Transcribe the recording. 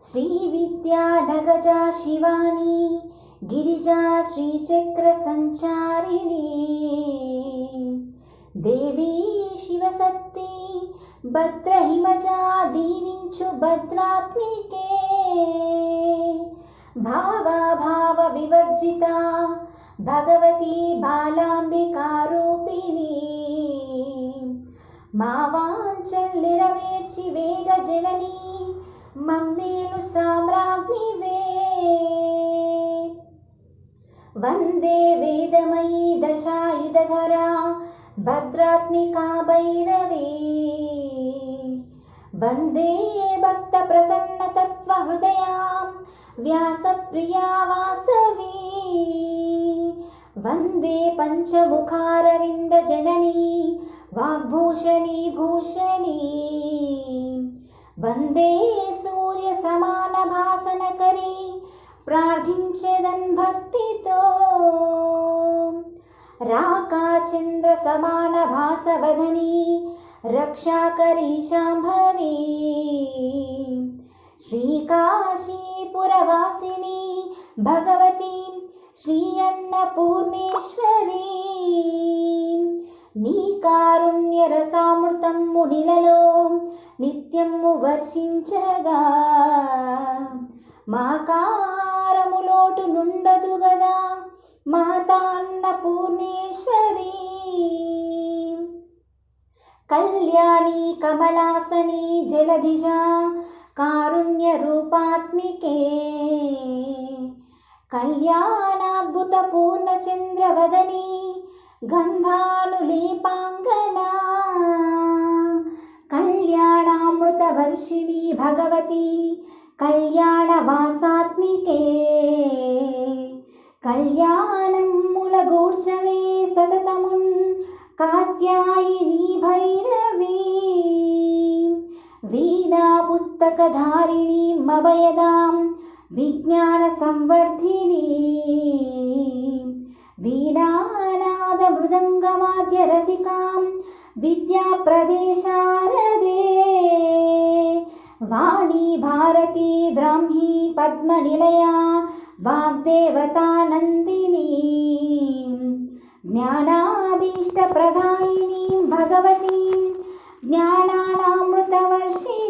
श्रीविद्यानगजा शिवानी गिरिजा श्रीचक्रसञ्चारिणी దేవీ శివసత్తి భద్రహిమజా దీవించు భద్రాత్మికే భావ వివర్జిత భగవతి బాలాంబికారూపిణి మా వాంఛల్ నెరవేర్చి వేగ జనని ुसाम्राज्ञि वे वन्दे वेदमयी दशायुधरा भद्रात्मिका भैरवी। वन्दे भक्तप्रसन्नतत्त्वहृदयां व्यासप्रिया वासवी। वन्दे पञ्चमुखारविन्दजननी वाग्भूषणी भूषणी। वन्दे సూర్య సమాన భాసన సూర్యసమానభాసనకరీ ప్రార్థించేదన్ భక్తితో రాకా చంద్ర సమాన భాసవదనీ రక్షాకరీ శాంభవీ శ్రీకాశీపురవాసిని భగవతి శ్రీ అన్నపూర్ణేశ్వరీ నీ కారుణ్యరసామృతం మునిలలో నిత్యము వర్షించగా. మాకాహారము లోటు నుండదు గదా మాతాన్న పూర్ణేశ్వరి కళ్యాణి కమలాసని జలధిజ కారుణ్య రూపాత్మికే కళ్యాణాద్భుత గంధా గంధానులేపాంగనా కళ్యాణామృతవర్షిణి భగవతి కళ్యాణవాసాత్మికే కళ్యాణం కళ్యాణములగూర్చవే సతతమున్ కాత్యాయిని భైరవీ వీణాపుస్తకధారిణీ మభయదాం విజ్ఞాన సంవర్ధిని मृदङ्गवाद्यरसिकां विद्याप्रदेशारदे। वाणी भारती ब्रह्मी पद्मनिलया वाग्देवतानन्दिनी। ज्ञानाभीष्टप्रदायिनीं भगवतीं। ज्ञानानामृतवर्षि